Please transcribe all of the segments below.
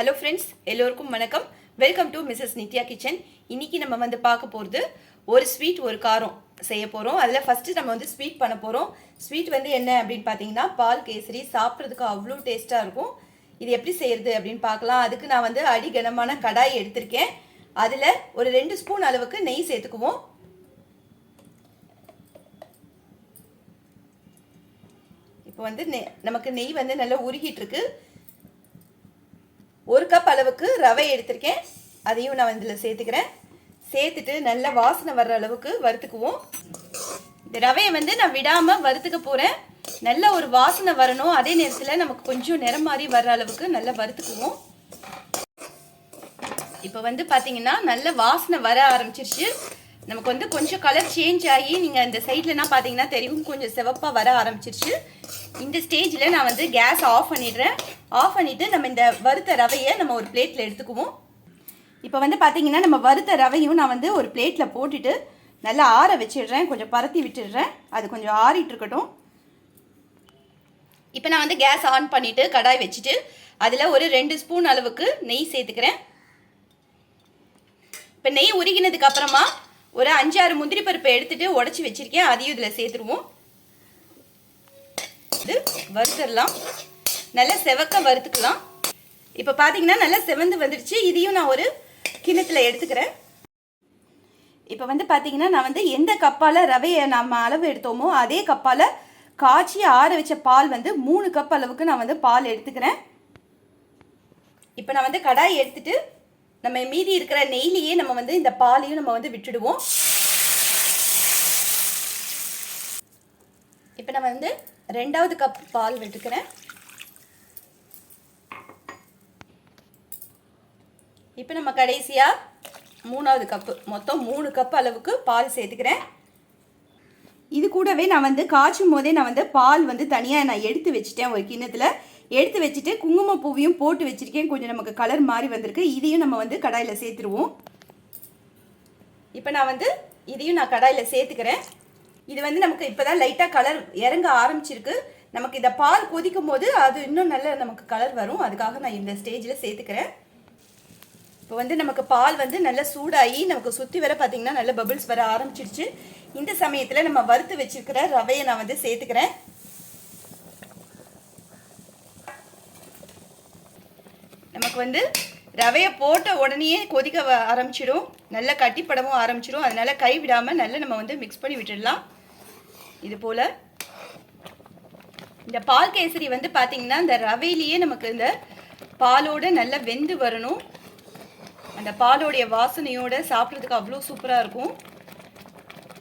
Hello friends எல்லோருக்கும் வணக்கம். Welcome to Mrs Nithya kitchen இன்னைக்கு நம்ம வந்து பார்க்க போகிறது ஒரு ஸ்வீட் ஒரு காரம் செய்ய போகிறோம் அதில் ஃபஸ்ட்டு நம்ம வந்து ஸ்வீட் பண்ண போகிறோம் ஸ்வீட் வந்து என்ன அப்படின்னு பார்த்தீங்கன்னா பால் கேசரி சாப்பிட்றதுக்கு அவ்வளோ டேஸ்ட்டாக இருக்கும். இது எப்படி செய்யறது அப்படின்னு பார்க்கலாம். அதுக்கு நான் வந்து அடி கனமான கடாய் எடுத்திருக்கேன். அதில் ஒரு ரெண்டு ஸ்பூன் அளவுக்கு நெய் சேர்த்துக்குவோம். இப்போ வந்து நெ- நமக்கு நெய் வந்து நல்லா உருகிட்டு இருக்கு. ஒரு கப் அளவுக்கு ரவை எடுத்திருக்கேன். அதையும் நான் இதில் சேர்த்துக்கிறேன். சேர்த்துட்டு நல்ல வாசனை வர்ற அளவுக்கு வறுத்துக்குவோம். இந்த ரவையை வந்து நான் விடாமல் வறுத்துக்க போகிறேன் நல்ல ஒரு வாசனை வரணும். அதே நேரத்தில் நமக்கு கொஞ்சம் நிறம் மாதிரி வர்ற அளவுக்கு நல்லா வறுத்துக்குவோம். இப்போ வந்து பார்த்தீங்கன்னா நல்ல வாசனை வர ஆரம்பிச்சிருச்சு. நமக்கு வந்து கொஞ்சம் கலர் சேஞ்ச் ஆகி நீங்கள் இந்த சைட்லலாம் பார்த்தீங்கன்னா தெரியும். கொஞ்சம் சிவப்பாக வர ஆரம்பிச்சிருச்சு. இந்த ஸ்டேஜில் நான் வந்து கேஸ் ஆஃப் பண்ணிடுறேன். ஆஃப் பண்ணிவிட்டு நம்ம இந்த வறுத்த ரவையை நம்ம ஒரு பிளேட்டில் எடுத்துக்குவோம். இப்போ வந்து பார்த்தீங்கன்னா நம்ம வறுத்த ரவையும் நான் வந்து ஒரு பிளேட்டில் போட்டுட்டு நல்லா ஆற வச்சிடுறேன். கொஞ்சம் பரத்தி விட்டுடுறேன். அது கொஞ்சம் ஆறிட்டு இருக்கட்டும். இப்போ நான் வந்து கேஸ் ஆன் பண்ணிவிட்டு கடாய் வச்சுட்டு அதில் ஒரு ரெண்டு ஸ்பூன் அளவுக்கு நெய் சேர்த்துக்கிறேன். இப்போ நெய் உருகினதுக்கு அப்புறமா ஒரு அஞ்சாறு முந்திரி பருப்பை எடுத்துட்டு உடச்சி வச்சிருக்கேன். அதையும் இதில் சேர்த்துருவோம். இது வறுத்துடலாம் நல்லா செவக்க வறுத்துக்கலாம். இப்போ பார்த்தீங்கன்னா நல்லா செவந்து வந்துடுச்சு. இதையும் நான் ஒரு கிண்ணத்தில் எடுத்துக்கிறேன். இப்போ வந்து பார்த்தீங்கன்னா நான் வந்து எந்த கப்பால் ரவையை நம்ம அளவு எடுத்தோமோ அதே கப்பால் காய்ச்சி ஆற வச்ச பால் வந்து மூணு கப் அளவுக்கு நான் வந்து பால் எடுத்துக்கிறேன். இப்போ நான் வந்து கடாய் எடுத்துட்டு நம்ம மீதி இருக்கிற நெய்லியே நம்ம வந்து இந்த பாலையும் நம்ம வந்து விட்டுடுவோம். இப்போ நான் வந்து ரெண்டாவது கப் பால் விட்டுக்கிறேன். இப்போ நம்ம கடைசியாக மூணாவது கப்பு மொத்தம் மூணு கப் அளவுக்கு பால் சேர்த்துக்கிறேன். இது கூடவே நான் வந்து காய்ச்சும் போதே நான் வந்து பால் வந்து தனியாக நான் எடுத்து வச்சுட்டேன் ஒரு கிண்ணத்தில். எடுத்து வச்சுட்டு குங்குமப்பூவையும் போட்டு வச்சுருக்கேன். கொஞ்சம் நமக்கு கலர் மாதிரி வந்திருக்கு. இதையும் நம்ம வந்து கடாயில் சேர்த்துருவோம். இப்போ நான் வந்து இதையும் நான் கடாயில் சேர்த்துக்கிறேன். இது வந்து நமக்கு இப்போ தான் லைட்டாக கலர் இறங்க ஆரம்பிச்சிருக்கு. நமக்கு இந்த பால் கொதிக்கும் போது அது இன்னும் நல்ல நமக்கு கலர் வரும். அதுக்காக நான் இந்த ஸ்டேஜில் சேர்த்துக்கிறேன். இப்போ வந்து நமக்கு பால் வந்து நல்லா சூடாகி நமக்கு சுற்றி வர பார்த்தீங்கன்னா நல்ல பபிள்ஸ் வர ஆரம்பிச்சிடுச்சு இந்த சமயத்தில் நம்ம வறுத்து வச்சிருக்கிற ரவையை நான் வந்து சேர்த்துக்கிறேன். நமக்கு வந்து ரவையை போட்ட உடனேயே கொதிக்க வ- ஆரம்பிச்சிடும். நல்லா கட்டிப்படவும் ஆரம்பிச்சிடும். அதனால கை விடாமல் நல்லா நம்ம வந்து மிக்ஸ் பண்ணி விட்டுடலாம். இது போல் இந்த பால் கேசரி வந்து பார்த்தீங்கன்னா இந்த ரவையிலேயே நமக்கு இந்த பாலோட நல்லா வெந்து வரணும். அந்த பாலோடைய வாசனையோட சாப்பிட்றதுக்கு அவ்வளோ சூப்பராக இருக்கும்.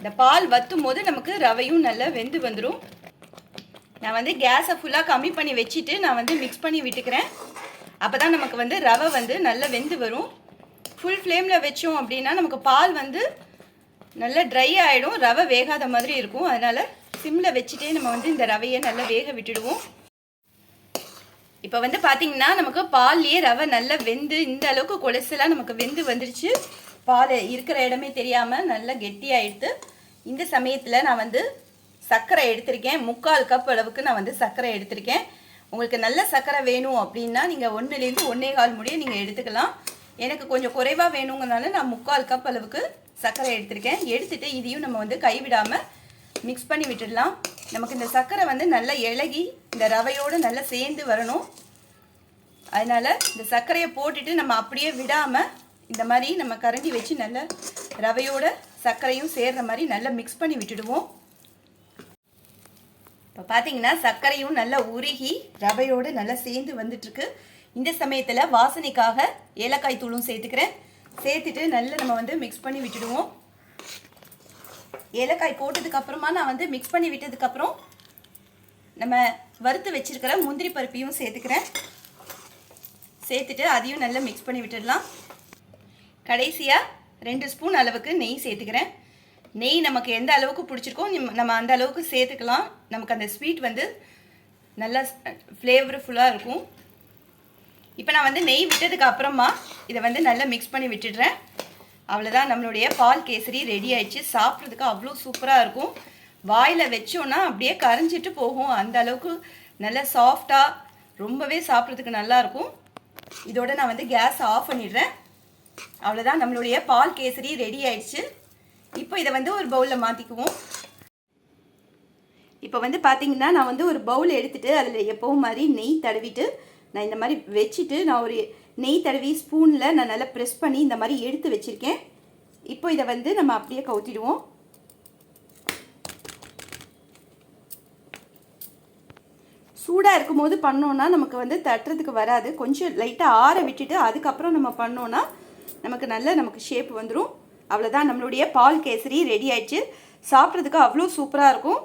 இந்த பால் வத்தும் போது நமக்கு ரவையும் நல்லா வெந்து வந்துடும் நான் வந்து கேஸை ஃபுல்லாக கம்மி பண்ணி வச்சுட்டு நான் வந்து மிக்ஸ் பண்ணி விட்டுக்கிறேன். அப்போ தான் நமக்கு வந்து ரவை வந்து நல்லா வெந்து வரும். ஃபுல் ஃப்ளேமில் வச்சோம் அப்படின்னா நமக்கு பால் வந்து நல்லா ட்ரை ஆகிடும் ரவை வேகாத மாதிரி இருக்கும். அதனால் சிம்மில் வச்சுட்டே நம்ம வந்து இந்த ரவையை நல்லா வேக விட்டுடுவோம். இப்போ வந்து பார்த்தீங்கன்னா நமக்கு பால்லையே ரவை நல்லா வெந்து இந்த அளவுக்கு கொலசெல்லாம் நமக்கு வெந்து வந்துருச்சு. பால் இருக்கிற இடமே தெரியாமல் நல்லா கெட்டியாகிடுத்து இந்த சமயத்தில் நான் வந்து சர்க்கரை எடுத்திருக்கேன். முக்கால் கப் அளவுக்கு நான் வந்து சர்க்கரை எடுத்திருக்கேன். உங்களுக்கு நல்ல சர்க்கரை வேணும் அப்படின்னா நீங்கள் ஒன்றுலேருந்து ஒன்றே கால் முடிய நீங்கள் எடுத்துக்கலாம். எனக்கு கொஞ்சம் குறைவாக வேணுங்கிறனால நான் முக்கால் கப் அளவுக்கு சர்க்கரை எடுத்திருக்கேன். எடுத்துகிட்டு இதையும் நம்ம வந்து கைவிடாமல் மிக்ஸ் பண்ணி விட்டுடலாம். நமக்கு இந்த சர்க்கரை வந்து நல்லா இலகி இந்த ரவையோடு நல்லா சேர்ந்து வரணும். அதனால் இந்த சர்க்கரையை போட்டுட்டு நம்ம அப்படியே விடாமல் இந்த மாதிரி நம்ம கரண்டி வச்சு நல்லா ரவையோட சர்க்கரையும் சேர்ற மாதிரி நல்லா மிக்ஸ் பண்ணி விட்டுடுவோம். இப்போ பார்த்தீங்கன்னா சர்க்கரையும் நல்லா உருகி ரவையோடு நல்லா சேர்ந்து வந்துட்டுருக்கு. இந்த சமயத்தில் வாசனைக்காக ஏலக்காய் தூளும் சேர்த்துக்கிறேன். சேர்த்துட்டு நல்லா நம்ம வந்து மிக்ஸ் பண்ணி விட்டுடுவோம். ஏலக்காய் போட்டதுக்கப்புறமா நான் வந்து மிக்ஸ் பண்ணி விட்டதுக்கப்புறம் நம்ம வறுத்து வச்சுருக்கிற முந்திரி பருப்பையும் சேர்த்துக்கிறேன். சேர்த்துட்டு அதையும் நல்லா மிக்ஸ் பண்ணி விட்டுடலாம். கடைசியாக ரெண்டு ஸ்பூன் அளவுக்கு நெய் சேர்த்துக்கிறேன். நெய் நமக்கு எந்த அளவுக்கு பிடிச்சிருக்கோ நிம்- நம்ம அந்த அளவுக்கு சேர்த்துக்கலாம். நமக்கு அந்த ஸ்வீட் வந்து நல்லா ஃப்ளேவர்ஃபுல்லாக இருக்கும். இப்போ நான் வந்து நெய் விட்டதுக்கு அப்புறமா இதை வந்து நல்லா மிக்ஸ் பண்ணி விட்டுடுறேன். அவ்வளோதான் நம்மளுடைய பால் கேசரி ரெடி ஆயிடுச்சு. சாப்பிட்றதுக்கு அவ்வளோ சூப்பராக இருக்கும். வாயில் வச்சோன்னா அப்படியே கரைஞ்சிட்டு போகும். அந்த அளவுக்கு நல்லா சாஃப்டாக ரொம்பவே சாப்பிட்றதுக்கு நல்லாயிருக்கும் இதோட நான் வந்து கேஸ் ஆஃப் பண்ணிடுறேன். அவ்வளோதான் நம்மளுடைய பால் கேசரி ரெடி ஆயிடுச்சு. இப்போ இதை வந்து ஒரு பவுலில் மாற்றிக்குவோம் இப்போ வந்து பார்த்தீங்கன்னா நான் வந்து ஒரு பவுல் எடுத்துகிட்டு அதில் எப்போவும் மாதிரி நெய் தடவிட்டு நான் இந்த மாதிரி வச்சுட்டு நான் ஒரு நெய் தடவி ஸ்பூனில் நான் நல்லா ப்ரெஸ் பண்ணி இந்த மாதிரி எடுத்து வச்சுருக்கேன். இப்போ இதை வந்து நம்ம அப்படியே கவுத்திடுவோம். சூடாக இருக்கும்போது பண்ணோன்னா நமக்கு வந்து தட்டுறதுக்கு வராது. கொஞ்சம் லைட்டாக ஆற விட்டுட்டு அதுக்கப்புறம் நம்ம பண்ணோன்னா நமக்கு நல்ல நமக்கு ஷேப் வந்துடும் அவ்வளோதான் நம்மளுடைய பால் கேசரி ரெடி ஆயிடுச்சு. சாப்பிட்றதுக்கு அவ்வளோ சூப்பராக இருக்கும்.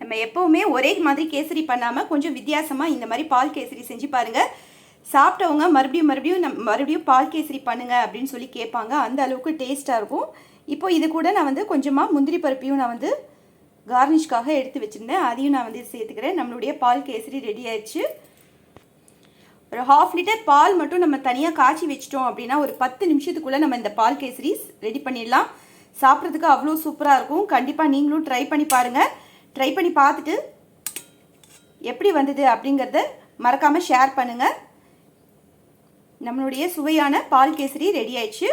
நம்ம எப்போவுமே ஒரே மாதிரி கேசரி பண்ணாமல் கொஞ்சம் வித்தியாசமாக இந்த மாதிரி பால் கேசரி செஞ்சு பாருங்கள் சாப்பிட்டவங்க மறுபடியும் மறுபடியும் நம் மறுபடியும் பால் கேசரி பண்ணுங்கள் அப்படின்னு சொல்லி கேட்பாங்க. அந்த அளவுக்கு டேஸ்ட்டாக இருக்கும். இப்போ இது கூட நான் வந்து கொஞ்சமாக முந்திரி பருப்பையும் நான் வந்து கார்னிஷ்காக எடுத்து வச்சுருந்தேன். அதையும் நான் வந்து சேர்த்துக்கிறேன். நம்மளுடைய பால் கேசரி ரெடி ஆயிடுச்சு. ஒரு ஹாஃப் லிட்டர் பால் மட்டும் நம்ம தனியாக காய்ச்சி வச்சிட்டோம் அப்படின்னா ஒரு பத்து நிமிஷத்துக்குள்ளே நம்ம இந்த பால் கேசரி ரெடி பண்ணிடலாம். சாப்பிட்றதுக்கு அவ்வளோ சூப்பராக இருக்கும். கண்டிப்பாக நீங்களும் ட்ரை பண்ணி பாருங்கள் ட்ரை பண்ணி பார்த்துட்டு எப்படி வந்தது அப்படிங்கிறத மறக்காமல் ஷேர் பண்ணுங்கள் நம்மளுடைய சுவையான பால் கேசரி ரெடி ஆயிடுச்சு.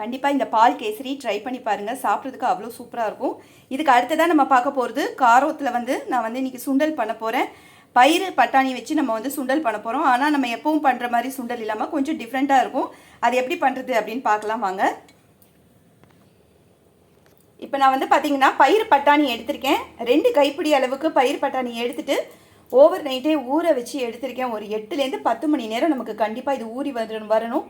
கண்டிப்பாக இந்த பால் கேசரி ட்ரை பண்ணி பாருங்கள் சாப்பிட்றதுக்கு அவ்வளோ சூப்பராக இருக்கும். இதுக்கு அடுத்ததாக நம்ம பார்க்க போகிறது காரத்தில் வந்து நான் வந்து இன்றைக்கி சுண்டல் பண்ண போகிறேன் பயிர் பட்டாணி வச்சு நம்ம வந்து சுண்டல் பண்ண போகிறோம் ஆனால் நம்ம எப்பவும் பண்ணுற மாதிரி சுண்டல் இல்லாமல் கொஞ்சம் டிஃப்ரெண்ட்டாக இருக்கும். அது எப்படி பண்ணுறது அப்படின்னு பார்க்கலாம் வாங்க. இப்போ நான் வந்து பார்த்தீங்கன்னா பயிர் பட்டாணி எடுத்திருக்கேன். ரெண்டு கைப்பிடி அளவுக்கு பயிர் பட்டாணி எடுத்துட்டு ஓவர் நைட்டே ஊற வச்சு எடுத்திருக்கேன். ஒரு எட்டுலேருந்து பத்து மணி நேரம் நமக்கு கண்டிப்பாக இது ஊறி வரணும் வரணும்.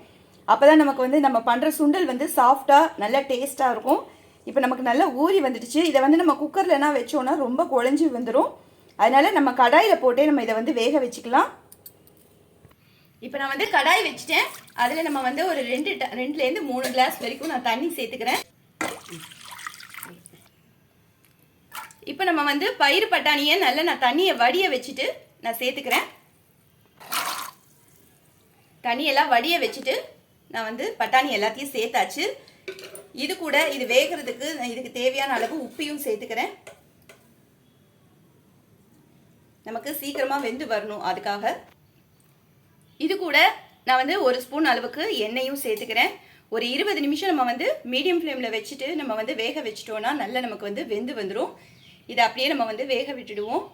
அப்போ தான் நமக்கு வந்து நம்ம பண்ணுற சுண்டல் வந்து சாஃப்டாக நல்ல டேஸ்ட்டாக இருக்கும். இப்போ நமக்கு நல்லா ஊறி வந்துடுச்சு. இதை வந்து நம்ம குக்கர்லனா வச்சோன்னா ரொம்ப குழஞ்சி வந்துடும் அதனால் நம்ம கடாயில் போட்டே நம்ம இதை வந்து வேக வச்சுக்கலாம். இப்போ நான் வந்து கடாய் வச்சுட்டேன். அதில் நம்ம வந்து ஒரு ரெண்டு ட- ரெண்டுலேருந்து மூணு கிளாஸ் வரைக்கும் நான் தண்ணி சேர்த்துக்கிறேன். இப்போ நம்ம வந்து பயிர் பட்டாணியை நல்லா நான் தண்ணியை வடிய வச்சுட்டு நான் சேர்த்துக்கிறேன். தண்ணியெல்லாம் வடிய வச்சுட்டு நான் வந்து பட்டாணி எல்லாத்தையும் சேர்த்தாச்சு. இது கூட இது வேகிறதுக்கு நான் இதுக்கு தேவையான அளவு உப்பையும் சேர்த்துக்கிறேன். நமக்கு சீக்கிரமாக வெந்து வரணும். அதுக்காக இது கூட நான் வந்து ஒரு ஸ்பூன் அளவுக்கு எண்ணெயும் சேர்த்துக்கிறேன். ஒரு இருபது நிமிஷம் நம்ம வந்து மீடியம் ஃப்ளேமில் வச்சுட்டு நம்ம வந்து வேக வச்சிட்டோம்னா நல்லா நமக்கு வந்து வெந்து வந்துடும் இதை அப்படியே நம்ம வந்து வேக விட்டுடுவோம்.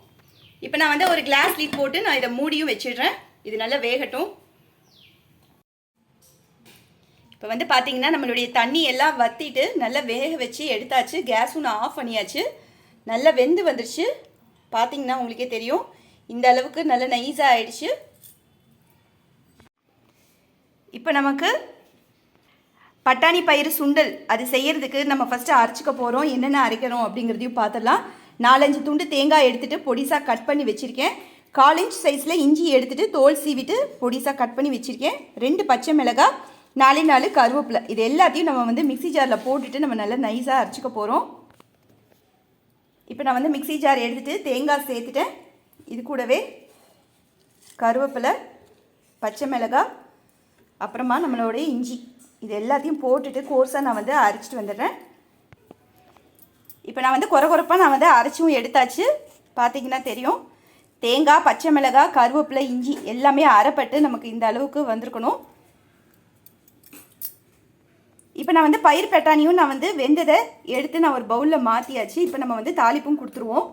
இப்போ நான் வந்து ஒரு கிளாஸ் லீட் போட்டு நான் இதை மூடியும் வச்சிடுறேன். இது நல்லா வேகட்டும். இப்போ வந்து பார்த்தீங்கன்னா நம்மளுடைய தண்ணி எல்லாம் வத்திட்டு நல்லா வேக வச்சு எடுத்தாச்சு. கேஸும் நான் ஆஃப் பண்ணியாச்சு. நல்லா வெந்து வந்துருச்சு. பார்த்தீங்கன்னா உங்களுக்கே தெரியும். இந்த அளவுக்கு நல்ல நைஸாக ஆயிடுச்சு. இப்போ நமக்கு பட்டாணி பயிறு சுண்டல் அது செய்யறதுக்கு நம்ம ஃபஸ்ட்டு அரைச்சிக்க போகிறோம் என்னென்ன அரைக்கணும் அப்படிங்கிறதையும் பார்த்துடலாம் நாலஞ்சு துண்டு தேங்காய் எடுத்துகிட்டு பொடிசாக கட் பண்ணி வச்சுருக்கேன். கால் இன்ச் சைஸில் இஞ்சி எடுத்துகிட்டு தோல் சீவிட்டு பொடிசாக கட் பண்ணி வச்சுருக்கேன். ரெண்டு பச்சை மிளகாய் நாலே நாலு கருவேப்பிலை. இது எல்லாத்தையும் நம்ம வந்து மிக்ஸி ஜாரில் போட்டுட்டு நம்ம நல்லா நைஸாக அரைச்சிக்க போகிறோம் இப்போ நான் வந்து மிக்ஸி ஜார் எடுத்துட்டு தேங்காய் சேர்த்துட்டேன். இது கூடவே கருவேப்பிலை பச்சை மிளகாய் அப்புறமா நம்மளோடைய இஞ்சி. இது எல்லாத்தையும் போட்டுட்டு கோர்ஸாக நான் வந்து அரைச்சிட்டு வந்துடுறேன். இப்போ நான் வந்து குறை குறைப்பாக நான் வந்து அரைச்சும் எடுத்தாச்சு. பார்த்தீங்கன்னா தெரியும். தேங்காய் பச்சை மிளகாய் கருவேப்பிலை இஞ்சி எல்லாமே அரைப்பட்டு நமக்கு இந்த அளவுக்கு வந்திருக்கணும். இப்போ நான் வந்து பயிர் பட்டாணியும் நான் வந்து வெந்ததை எடுத்து நான் ஒரு பவுலில் மாற்றியாச்சு இப்போ நம்ம வந்து தாளிப்பும் கொடுத்துருவோம்.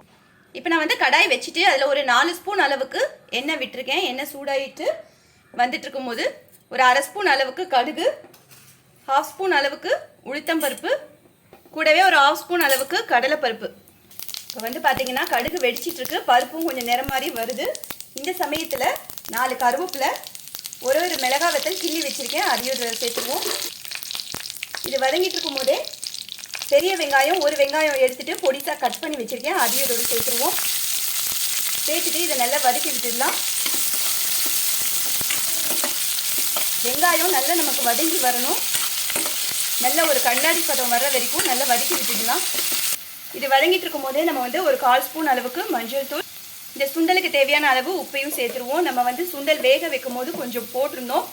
இப்போ நான் வந்து கடாய் வச்சுட்டு அதில் ஒரு நாலு ஸ்பூன் அளவுக்கு எண்ணெய் விட்டிருக்கேன். எண்ணெய் சூடாயிட்டு வந்துட்டு இருக்கும்போது ஒரு அரை ஸ்பூன் அளவுக்கு கடுகு ஹாஃப் ஸ்பூன் அளவுக்கு உளுத்தம்பருப்பு கூடவே ஒரு ஹாஃப் ஸ்பூன் அளவுக்கு கடலைப்பருப்பு. இப்போ வந்து பார்த்தீங்கன்னா கடுகு வெடிச்சிட்டு இருக்கு பருப்பும் கொஞ்சம் நிறம் மாதிரி வருது. இந்த சமயத்தில் நாலு கருவேப்பில் ஒரு ஒரு மிளகாய் வத்தல் கிள்ளி வச்சுருக்கேன். அதையும் இதில் சேர்த்துருவோம். இது வதங்கிட்டு இருக்கும் போதே பெரிய வெங்காயம் ஒரு வெங்காயம் எடுத்துட்டு பொடிசாக கட் பண்ணி வச்சிருக்கேன். அதையும் இதோடு சேர்த்துருவோம். சேர்த்துட்டு இதை நல்லா வதக்கி விட்டுடலாம். வெங்காயம் நல்லா நமக்கு வதங்கி வரணும். நல்ல ஒரு கண்ணாடி பதம் வர வரைக்கும் நல்லா வதக்கி விட்டுடலாம். இது வதங்கிட்டு இருக்கும் போதே நம்ம வந்து ஒரு கால் ஸ்பூன் அளவுக்கு மஞ்சள் தூள் இந்த சுண்டலுக்கு தேவையான அளவு உப்பையும் சேர்த்துருவோம். நம்ம வந்து சுண்டல் வேக வைக்கும் போது கொஞ்சம் போட்டிருந்தோம்.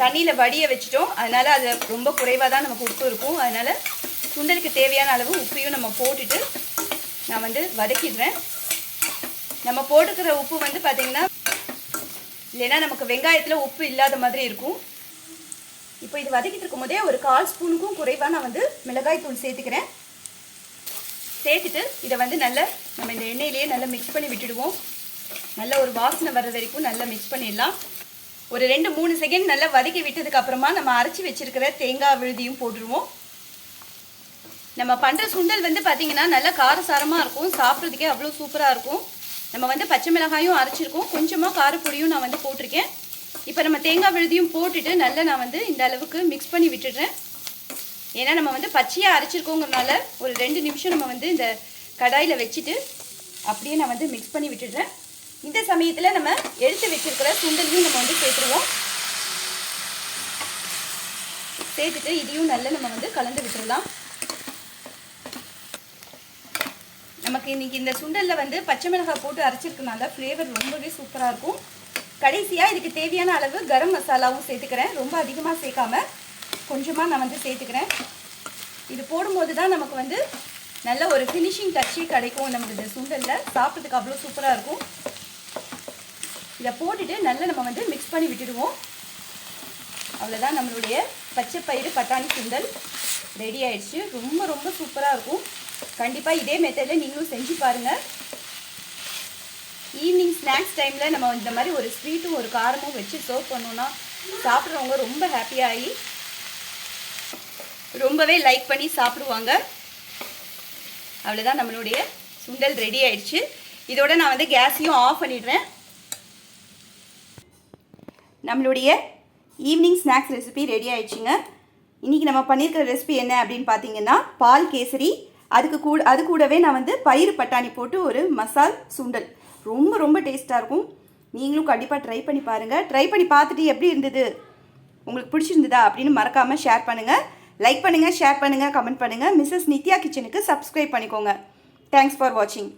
தண்ணியில் வடிய வச்சிட்டோம். அதனால் அது ரொம்ப குறைவாக தான் நமக்கு உப்பு இருக்கும். அதனால் சுண்டலுக்கு தேவையான அளவு உப்பையும் நம்ம போட்டுட்டு நான் வந்து வதக்கிடுறேன். நம்ம போட்டுக்கிற உப்பு வந்து பார்த்திங்கன்னா இல்லைன்னா நமக்கு வெங்காயத்தில் உப்பு இல்லாத மாதிரி இருக்கும். இப்போ இது வதக்கிட்டு இருக்கும் போதே ஒரு கால் ஸ்பூனுக்கும் குறைவாக நான் வந்து மிளகாய் தூள் சேர்த்துக்கிறேன். சேர்த்துட்டு இதை வந்து நல்லா நம்ம இந்த எண்ணெயிலேயே நல்லா மிக்ஸ் பண்ணி விட்டுடுவோம். நல்ல ஒரு வாசனை வர்ற வரைக்கும் நல்லா மிக்ஸ் பண்ணிடலாம். ஒரு ரெண்டு மூணு செகண்ட் நல்லா வதக்கி விட்டதுக்கு அப்புறமா நம்ம அரைச்சி வச்சிருக்கிற தேங்காய் விழுதியும் போட்டுருவோம். நம்ம பண்ணுற சுண்டல் வந்து பார்த்தீங்கன்னா நல்லா காரசாரமாக இருக்கும். சாப்பிட்றதுக்கே அவ்வளோ சூப்பராக இருக்கும். நம்ம வந்து பச்சை மிளகாயும் அரைச்சிருக்கோம். கொஞ்சமாக காரப்பொடியும் நான் வந்து போட்டிருக்கேன். இப்போ நம்ம தேங்காய் விழுதியும் போட்டுட்டு நல்லா நான் வந்து இந்த அளவுக்கு மிக்ஸ் பண்ணி விட்டுடுறேன். ஏன்னா நம்ம வந்து பச்சையாக அரைச்சிருக்கோங்கிறனால ஒரு ரெண்டு நிமிஷம் நம்ம வந்து இந்த கடாயில் வச்சுட்டு அப்படியே நான் வந்து மிக்ஸ் பண்ணி விட்டுடுறேன். இந்த சமயத்தில் நம்ம எடுத்து வச்சிருக்கிற சுண்டலையும் நம்ம வந்து சேர்த்துருவோம். சேர்த்துட்டு இதையும் நல்லா நம்ம வந்து கலந்து விட்டுடலாம் நமக்கு இன்றைக்கி இந்த சுண்டலில் வந்து பச்சை மிளகாய் போட்டு அரைச்சிருக்கனால ஃப்ளேவர் ரொம்பவே சூப்பராக இருக்கும். கடைசியாக இதுக்கு தேவையான அளவு கரம் மசாலாவும் சேர்த்துக்கிறேன். ரொம்ப அதிகமாக சேர்க்காம கொஞ்சமாக நான் வந்து சேர்த்துக்கிறேன். இது போடும்போது தான் நமக்கு வந்து நல்ல ஒரு ஃபினிஷிங் டச்சு கிடைக்கும் நமக்கு இந்த சுண்டலில். சாப்பிட்றதுக்கு அவ்வளோ சூப்பராக இருக்கும். இதை போட்டுட்டு நல்லா நம்ம வந்து மிக்ஸ் பண்ணி விட்டுடுவோம். அவ்வளோதான் நம்மளுடைய பச்சை பயிறு பட்டாணி சுண்டல் ரெடி ஆயிடுச்சு. ரொம்ப ரொம்ப சூப்பராக இருக்கும். கண்டிப்பாக இதே மெத்தடில் நீங்களும் செஞ்சு பாருங்கள் ஈவினிங் ஸ்நாக்ஸ் டைமில் நம்ம இந்த மாதிரி ஒரு ஸ்வீட்டும் ஒரு காரமும் வச்சு சர்வ் பண்ணோன்னா சாப்பிட்றவங்க ரொம்ப ஹாப்பியாகி ரொம்பவே லைக் பண்ணி சாப்பிடுவாங்க. அவ்வளோதான் நம்மளுடைய சுண்டல் ரெடி ஆயிடுச்சு. இதோட நான் வந்து கேஸையும் ஆஃப் பண்ணிடுறேன். நம்மளுடைய ஈவினிங் ஸ்நாக்ஸ் ரெசிபி ரெடி ஆயிடுச்சுங்க. இன்றைக்கி நம்ம பண்ணியிருக்கிற ரெசிபி என்ன அப்படின்னு பார்த்தீங்கன்னா பால் கேசரி அதுக்கு கூட அது கூடவே நான் வந்து பயிறு பட்டாணி போட்டு ஒரு மசால் சுண்டல். ரொம்ப ரொம்ப டேஸ்ட்டாக இருக்கும். நீங்களும் கண்டிப்பாக ட்ரை பண்ணி பாருங்கள் ட்ரை பண்ணி பார்த்துட்டு எப்படி இருந்தது? உங்களுக்கு பிடிச்சிருந்ததா அப்படின்னு மறக்காமல் ஷேர் பண்ணுங்கள் லைக் பண்ணுங்கள் ஷேர் பண்ணுங்கள் கமெண்ட் பண்ணுங்கள் மிஸ்ஸஸ் நித்யா கிச்சனுக்கு சப்ஸ்கிரைப் பண்ணிக்கோங்க. தேங்க்ஸ் ஃபார் வாட்சிங்